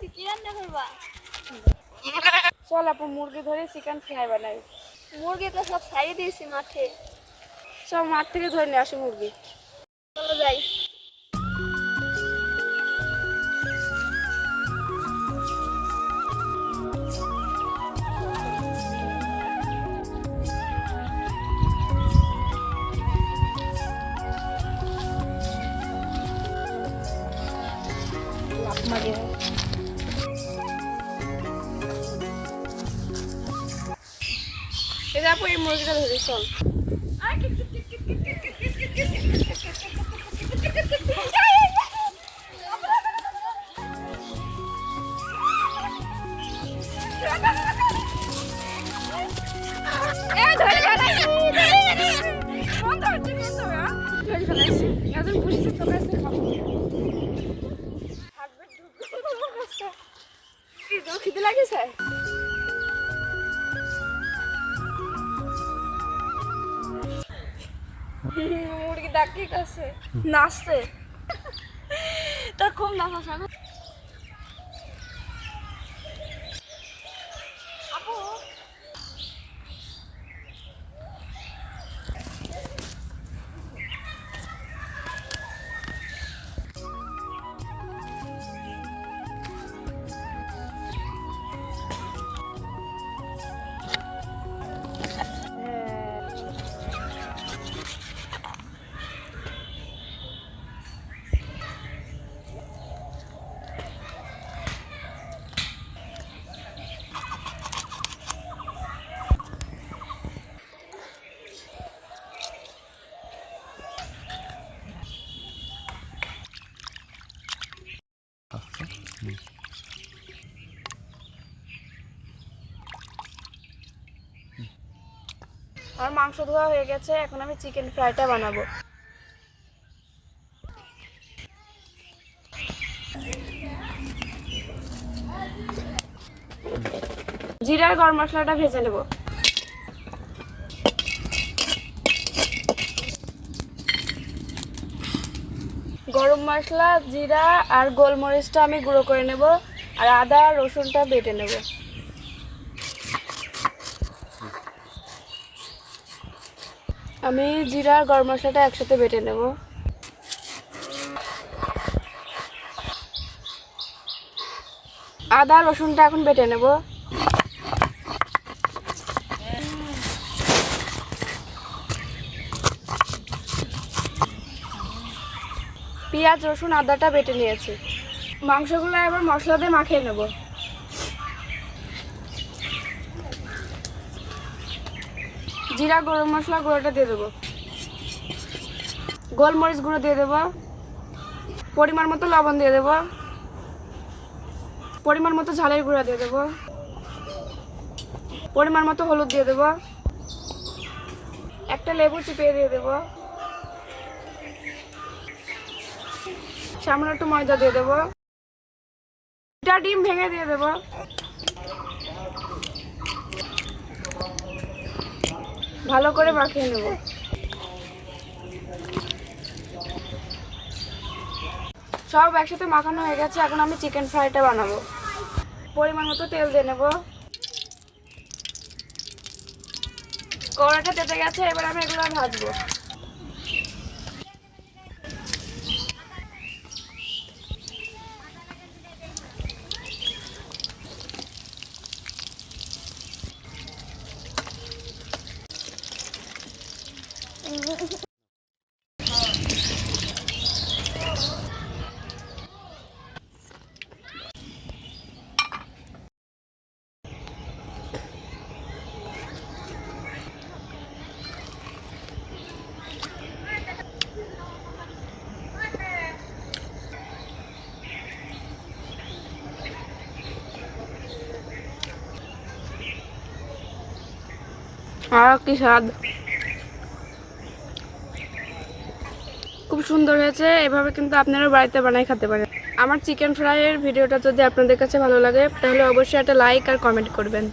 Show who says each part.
Speaker 1: আজকে কি রান্না করবা
Speaker 2: চল আপু মুরগি ধরে চিকেন ফ্রাই বানাই।
Speaker 1: মুরগি তো সব ছাড়িয়ে দিয়েছি মাঠে।
Speaker 2: সব মাঠ থেকে ধরে নিয়ে আসি মুরগি।
Speaker 1: চলো যাই।
Speaker 2: লাভ এই আপু এই মুরগিটা ধরে চল। এখন বসেছি তোর কাছে খাব হাঁটবে ঢুকবে তোর মুরগি ডাকি কাছে নাচছে। তার খুব নাচা শাক আপু আমার মাংস ধোয়া হয়ে গেছে, এখন আমি চিকেন ফ্রাইটা বানাবো। জিরার গরম মশলাটা ভেজে নেব। গরম মশলা, জিরা আর গোলমরিচটা আমি গুঁড়ো করে নেব আর আদা, রসুনটা বেটে নেব। আমি জিরা আর গরম মশলাটা একসাথে বেটে নেব। আদা, রসুনটা এখন বেটে নেব। পেঁয়াজ, রসুন, আদাটা বেটে নিয়েছি। মাংসগুলো এবার মশলা দিয়ে মাখিয়ে নেব। জিরা, গরম মশলা গুঁড়োটা দিয়ে দেবো। গোলমরিচ গুঁড়ো দিয়ে দেবো। পরিমাণ মতো লবণ দিয়ে দেবো। পরিমাণ মতো ঝালের গুঁড়া দিয়ে দেবো। পরিমাণ মতো হলুদ দিয়ে দেবো। একটা লেবু চিপিয়ে দিয়ে দেবো। সামান্য একটু ময়দা দিয়ে দেবো। দুটা ডিম ভেঙে দিয়ে দেবো। ভালো করে মাখিয়ে নেব। সব একসাথে মাখানো হয়ে গেছে, এখন আমি চিকেন ফ্রাইটা বানাবো। পরিমাণ মতো তেল দিয়ে নেব। কড়াটা তেতে গেছে, এবার আমি এগুলো ভাজবো। আর কি স্বাদ খুব সুন্দর হয়েছে, এভাবে কিন্তু আপনারা বাড়িতে বানাই খেতে পারেন। আমার চিকেন ফ্রাইয়ের ভিডিওটা যদি আপনাদের কাছে ভালো লাগে, তাহলে অবশ্যই একটা লাইক আর কমেন্ট করবেন।